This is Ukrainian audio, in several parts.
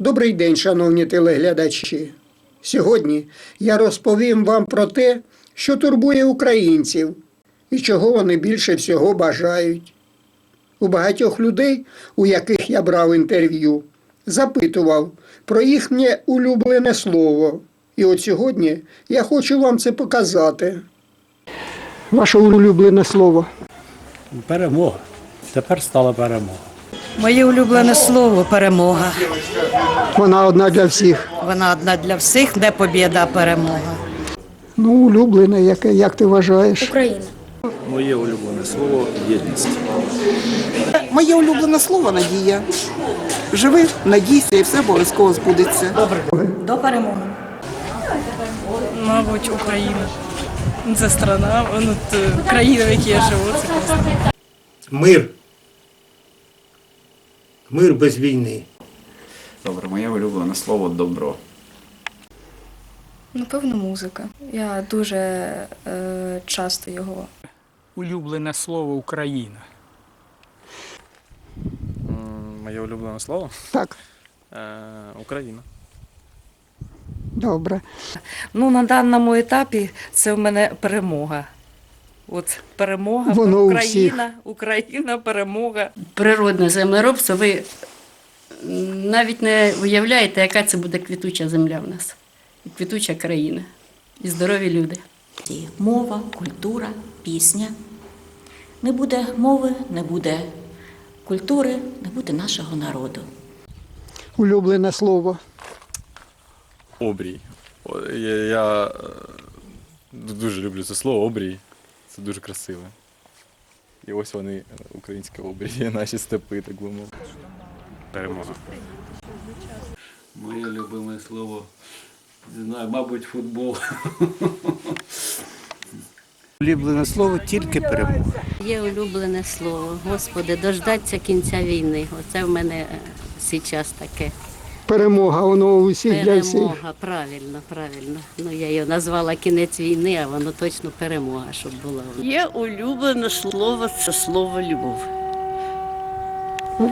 Добрий день, шановні телеглядачі. Сьогодні я розповім вам про те, що турбує українців і чого вони більше всього бажають. У багатьох людей, у яких я брав інтерв'ю, запитував про їхнє улюблене слово. І от сьогодні я хочу вам це показати. Ваше улюблене слово. Перемога. Тепер стала перемога. Моє улюблене слово перемога. Вона одна для всіх. Вона одна для всіх, де побіда, а перемога. Ну, улюблене, яке, як ти вважаєш? Україна. Моє улюблене слово єдність. Моє улюблене слово надія. Живи, надійся і все обов'язково збудеться. Добре. До перемоги. Мабуть, Україна. Це страна, ну, країна, в якій я живу, це класно. Мир. Мир без війни. Добре, моє улюблене слово добро. Напевно, музика. Я дуже е, часто його Улюблене слово Україна. Моє улюблене слово Так, е, Україна. добре. Ну, на даному етапі це в мене перемога. От перемога, Воно Україна, Україна, перемога. природне землеробство, ви навіть не уявляєте, яка це буде квітуча земля в нас. І квітуча країна. І здорові люди. Мова, культура, пісня. Не буде мови, не буде культури, не буде нашого народу. Улюблене слово. Обрій. Я, е, дуже люблю це слово обрій. Це дуже красиве. І ось вони, е, українські обрії, наші степи, так би мовити. Перемога. Моє любиме слово. Не знаю, мабуть, футбол. Улюблене слово тільки перемога. Є улюблене слово. Господи, дождаться кінця війни. Оце в мене зараз таке. Перемога, воно у всіх для всіх. Перемога, правильно, правильно. Ну я його назвала кінець війни, а воно точно перемога, щоб була. Є улюблене слово це слово любов.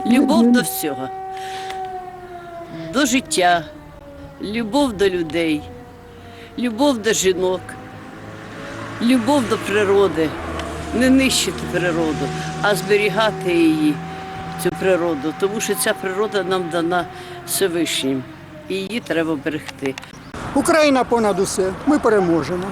Любов до всього. До життя, любов до людей, любов до жінок, любов до природи. Не нищити природу, а зберігати її, цю природу, тому що ця природа нам дана Всевишнім. І її треба берегти. Україна понад усе. Ми переможемо.